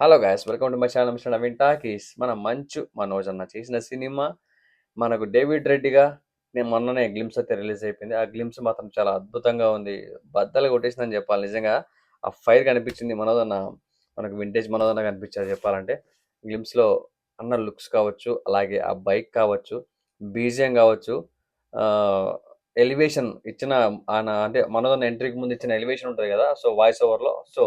Hello guys welcome to my channel mister Naveen talkies మన మంచు మనోజ్ అన్న చేసిన సినిమా. మనకు డేవిడ్ రెడ్డిగా నేను మొన్ననే గ్లిమ్స్ అయితే రిలీజ్ అయిపోయింది. ఆ గ్లిమ్స్ మాత్రం చాలా అద్భుతంగా ఉంది. బద్దలు కొట్టేసిందని చెప్పాలి. నిజంగా ఆ ఫైర్ కనిపించింది మనోజ్ అన్న. మనకు వింటేజ్ మనోజ్ అన్న కనిపించారు చెప్పాలంటే. గ్లిమ్స్లో అన్న లుక్స్ కావచ్చు అలాగే ఆ బైక్ కావచ్చు బీజియం కావచ్చు ఎలివేషన్ ఇచ్చిన ఆయన అంటే మనోజ్ అన్న ఎంట్రీకి ముందు ఇచ్చిన ఎలివేషన్ ఉంటుంది కదా? సో వాయిస్ ఓవర్లో సో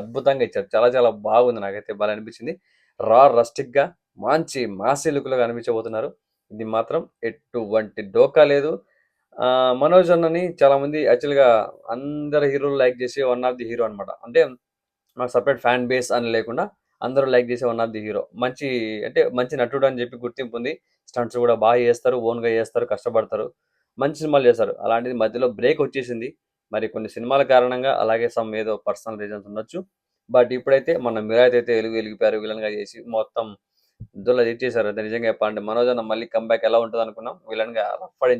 అద్భుతంగా ఇచ్చారు. చాలా చాలా బాగుంది నాకైతే. బాగా అనిపించింది. రా రస్టిక్గా మంచి మాసీ లుక్లో కనిపించబోతున్నారు. ఇది మాత్రం ఎటువంటి డోకా లేదు. మనోజ్ అన్నని చాలా మంది యాక్చువల్గా అందరు హీరోలు లైక్ చేసే వన్ ఆఫ్ ది హీరో అనమాట అంటే మాకు సపరేట్ ఫ్యాన్ బేస్ అని లేకుండా అందరూ లైక్ చేసే వన్ ఆఫ్ ది హీరో. మంచి అంటే మంచి నటుడు అని చెప్పి గుర్తింపు ఉంది. స్టంట్స్ కూడా బాగా చేస్తారు ఓన్గా చేస్తారు కష్టపడతారు. మంచి సినిమాలు చేస్తారు. అలాంటిది మధ్యలో బ్రేక్ వచ్చేసింది. మరి కొన్ని సినిమాల కారణంగా అలాగే సమ్ ఏదో పర్సనల్ రీజన్స్ ఉండొచ్చు. బట్ ఇప్పుడైతే మన మిరాయిత్ అయితే ఎలుగు వెలిగిపోయారు విలన్గా చేసి మొత్తం దుల్ల చేశారు అది నిజంగా చెప్పాలంటే మనోజ్ అన్న మళ్ళీ కంబ్యాక్ ఎలా ఉంటుంది అనుకున్నాం. విలన్గా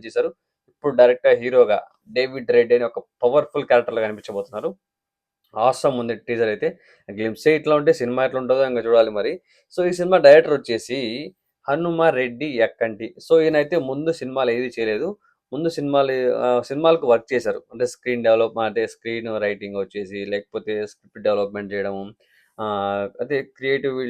చేశారు. ఇప్పుడు డైరెక్ట్గా హీరోగా డేవిడ్ రెడ్ అని ఒక పవర్ఫుల్ క్యారెక్టర్గా కనిపించబోతున్నారు. ఆసమ్ ఉంది టీజర్ అయితే. గ్లిమ్స్ ఇట్లా ఉంటే సినిమా ఎట్లా ఉంటుందో ఇంకా చూడాలి మరి. సో ఈ సినిమా డైరెక్టర్ వచ్చేసి హనుమ రెడ్డి ఎక్కంటి సో ఈయనైతే ముందు సినిమాలు ఏది చేయలేదు. ముందు సినిమాలు ఆ, సినిమాలకు వర్క్ చేశారు. అంటే స్క్రీన్ డెవలప్ అంటే స్క్రీన్ రైటింగ్ వచ్చేసి లేకపోతే స్క్రిప్ట్ డెవలప్మెంట్ చేయడము ఆ, అదే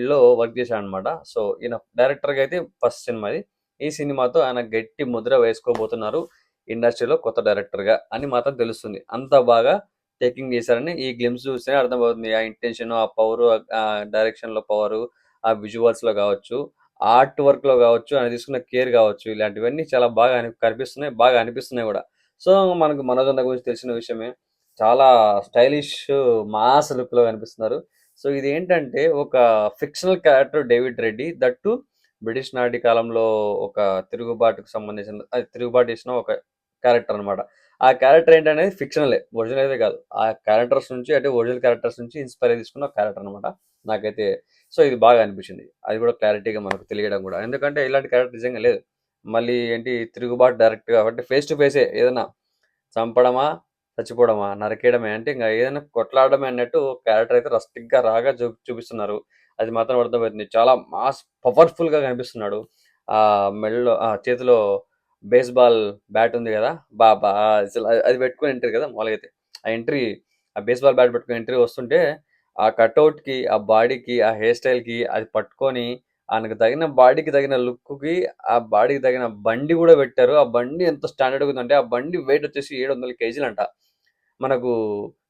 లో వర్క్ చేశాడు అనమాట సో ఈయన డైరెక్టర్గా అయితే ఫస్ట్ సినిమా ఇది ఈ సినిమాతో ఆయన గట్టి ముద్ర వేసుకోబోతున్నారు ఇండస్ట్రీలో కొత్త డైరెక్టర్గా అని మాత్రం తెలుస్తుంది. అంత బాగా టేకింగ్ చేశారని ఈ గ్లిమ్స్ చూస్తేనే అర్థమవుతుంది. ఆ ఇంటెన్షన్ ఆ పవర్ ఆ డైరెక్షన్లో పవర్ ఆ విజువల్స్లో కావచ్చు ఆర్ట్ వర్క్లో కావచ్చు ఆయన తీసుకున్న కేర్ కావచ్చు ఇలాంటివన్నీ చాలా బాగా అని- కనిపిస్తున్నాయి బాగా అనిపిస్తున్నాయి కూడా. సో మనకు మనోజన్న గురించి తెలిసిన విషయమే. చాలా స్టైలిష్ మాస్ లుక్లో కనిపిస్తున్నారు. సో ఇది ఏంటంటే ఒక fictional character David Reddy that British నాటి కాలంలో ఒక తిరుగుబాటుకు సంబంధించిన అది తిరుగుబాటు చేసిన ఒక క్యారెక్టర్ అన్నమాట. ఆ క్యారెక్టర్ ఏంటనేది ఫిక్షనలే ఒరిజినల్ అయితే కాదు. ఆ క్యారెక్టర్స్ నుంచి అంటే ఒరిజినల్ క్యారెక్టర్స్ నుంచి ఇన్స్పైర్ తీసుకున్న క్యారెక్టర్ అనమాట నాకైతే సో ఇది బాగా అనిపించింది. అది కూడా క్లారిటీగా మనకు తెలియడం కూడా. ఎందుకంటే ఇలాంటి క్యారెక్టర్ నిజంగా లేదు. మళ్ళీ ఏంటి తిరుగుబాటు డైరెక్ట్ కాబట్టి ఫేస్ టు ఫేసే ఏదైనా చంపడమా చచ్చిపోవడమా నరికేయడమే. అంటే ఇంకా ఏదైనా కొట్లాడమే అన్నట్టు క్యారెక్టర్ అయితే రస్టిక్గా రాగా చూ చూపిస్తున్నారు. అది మాత్రం అర్థమవుతుంది. చాలా మాస్ పవర్ఫుల్గా కనిపిస్తున్నాడు. ఆ మెడలో ఆ చేతిలో బేస్బాల్ బ్యాట్ ఉంది కదా బా బా అసలు అది- అది పెట్టుకుని ఎంట్రీ కదా మామూలుగా అయితే. ఆ ఎంట్రీ ఆ బేస్బాల్ బ్యాట్ పెట్టుకుని ఎంట్రీ వస్తుంటే ఆ కట్అవుట్కి ఆ బాడీకి ఆ హెయిర్ స్టైల్కి అది పట్టుకొని ఆయనకు తగిన బాడీకి తగిన లుక్కి ఆ బాడీకి తగిన బండి కూడా పెట్టారు. ఆ బండి ఎంత స్టాండర్డ్ ఉందంటే ఆ బండి వెయిట్ వచ్చేసి ఏడు వందల కేజీలు అంట. మనకు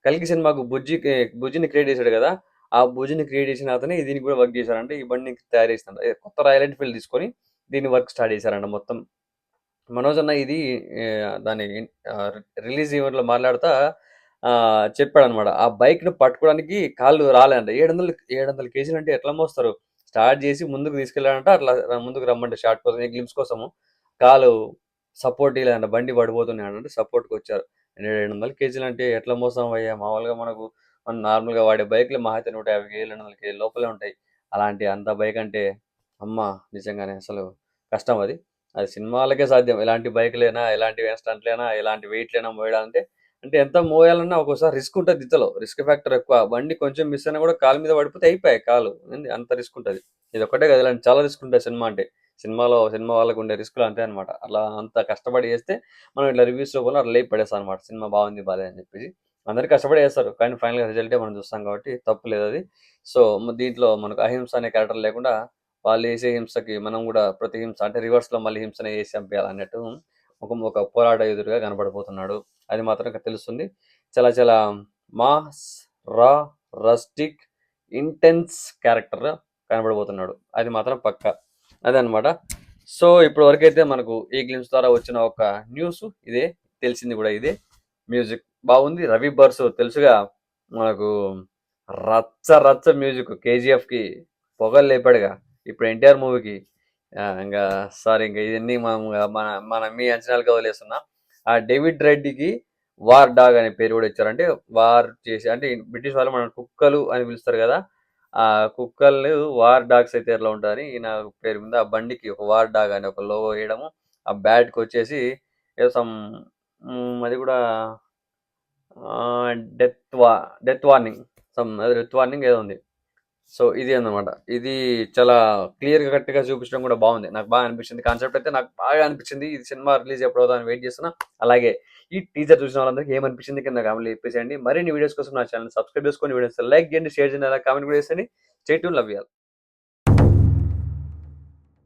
కలికి సినిమాకు బుజ్జి బుజ్జిని క్రియేట్ చేశాడు కదా ఆ బుజ్జిని క్రియేట్ చేసిన అతనే దీనికి కూడా వర్క్ చేశారంటే. ఈ బండిని తయారు చేసిన కొత్త రాయల్ ఎన్ఫీల్డ్ తీసుకొని దీన్ని వర్క్ స్టార్ట్ చేశారంట మొత్తం. మనోజ్ అన్న ఇది దాని రిలీజ్ ఈవెంట్లో మాట్లాడుతా ఆ, చెప్పాడనమాట ఆ బైక్ను పట్టుకోవడానికి కాళ్ళు రాలేదంట. ఏడు వందలు ఏడు వందల కేజీలు అంటే ఎట్లా మోస్తారు? స్టార్ట్ చేసి ముందుకు తీసుకెళ్ళాడంట అట్లా ముందుకు రమ్మంటే షార్ట్ కోసం గ్లిమ్స్ కోసము. కాలు సపోర్ట్ లేదంట బండి పడిపోతున్నాయి అంటే సపోర్ట్కి వచ్చారు. ఏడు వందల కేజీలు అంటే ఎట్లా మోస్తాం అయ్యా? మామూలుగా మనకు మనం నార్మల్గా వాడే బైక్లు మహా అయితే నూట యాభై కేజీలు రెండు వందల కేజీలు లోపలే ఉంటాయి. అలాంటి అంత బైక్ అంటే అమ్మ నిజంగానే అసలు కష్టం అది. అది సినిమాలకే సాధ్యం. ఎలాంటి బైక్లైనా ఎలాంటి స్టంట్లైనా ఎలాంటి వెయిట్లైనా మోయడాలంటే అంటే ఎంత మోయాలన్నా ఒక్కోసారి రిస్క్ ఉంటుంది దిత్తలో రిస్క్ ఫ్యాక్టర్ ఎక్కువ. బండి కొంచెం మిస్ అయినా కూడా కాలు మీద పడిపోతే అయిపోయాయి కాలు. అంత రిస్క్ ఉంటుంది. ఇది ఒకటే కదా ఇలాంటి చాలా రిస్క్ ఉంటుంది సినిమా అంటే. సినిమాలో సినిమా వాళ్ళకు ఉండే రిస్క్లు అంతే అనమాట అలా అంత కష్టపడి చేస్తే మనం ఇట్లా రివ్యూస్ రూపంలో అట్లా లేపి పడేస్తాం అనమాట సినిమా బాగుంది బాగాలేదు అని చెప్పేసి. అందరు కష్టపడి చేస్తారు. కానీ ఫైనల్గా రిజల్టే మనం చూస్తాం కాబట్టి తప్పు లేదు అది. సో దీంట్లో మనకు అహింస అనే క్యారెక్టర్ లేకుండా వాళ్ళు వేసే హింసకి మనం కూడా ప్రతి హింస అంటే రివర్స్లో మళ్ళీ హింసనే చేసి చంపేయాలి అన్నట్టు ఒక ఒక పోరాట ఎదురుగా కనబడిపోతున్నాడు. అది మాత్రం తెలుస్తుంది. చాలా చాలా మాస్ రా రస్టిక్ ఇంటెన్స్ క్యారెక్టర్ కనబడబోతున్నాడు. అది మాత్రం పక్క. అదనమాట సో ఇప్పుడు వరకైతే మనకు ఈ గ్లిమ్స్ ద్వారా వచ్చిన ఒక న్యూస్ ఇదే తెలిసింది కూడా ఇదే. మ్యూజిక్ బాగుంది. రవి బర్స్ తెలుసుగా మనకు రచ్చ రచ్చ మ్యూజిక్ కేజీఎఫ్కి పొగలు లేపాడుగా. ఇప్పుడు ఎన్టీఆర్ మూవీకి ఇంకా సారీ ఇంకా ఇవన్నీ మనం మన మన మీ అంచనాలకు వదిలేస్తున్నా. ఆ డేవిడ్ రెడ్డికి వార్ డాగ్ అనే పేరు కూడా ఇచ్చారు. అంటే వార్ చేసి అంటే బ్రిటిష్ వాళ్ళు మన కుక్కలు అని పిలుస్తారు కదా ఆ కుక్కలు వార్ డాగ్స్ అయితే ఎట్లా ఉంటారని ఈయన పేరు మీద ఆ బండికి ఒక వార్ డాగ్ అని ఒక లోగో వేయడము ఆ బ్యాట్కి వచ్చేసి ఏదో సమ్ అది కూడా డెత్ వా డెత్ వార్నింగ్ సమ్ అది డెత్ వార్నింగ్ ఏదో ఉంది. సో ఇది అన్నమాట. ఇది చాలా క్లియర్గా చూపించడం కూడా బాగుంది. నాకు బాగా అనిపించింది. కాన్సెప్ట్ అయితే నాకు బాగా అనిపించింది. ఇది సినిమా రిలీజ్ ఎప్పుడో దాన్ని వెయిట్ చేస్తున్నా. అలాగే ఈ టీజర్ చూసిన వాళ్ళందరికీ ఏమనిపించింది కింద కామెంట్ చెప్పేసేయండి. మరిన్ని వీడియోస్ కోసం నా ఛానల్ సబ్స్క్రైబ్ చేసుకొని వీడియోస్ లైక్ చేయండి షేర్ చేయండి అలా కామెంట్ కూడా చేసేయండి. Stay love you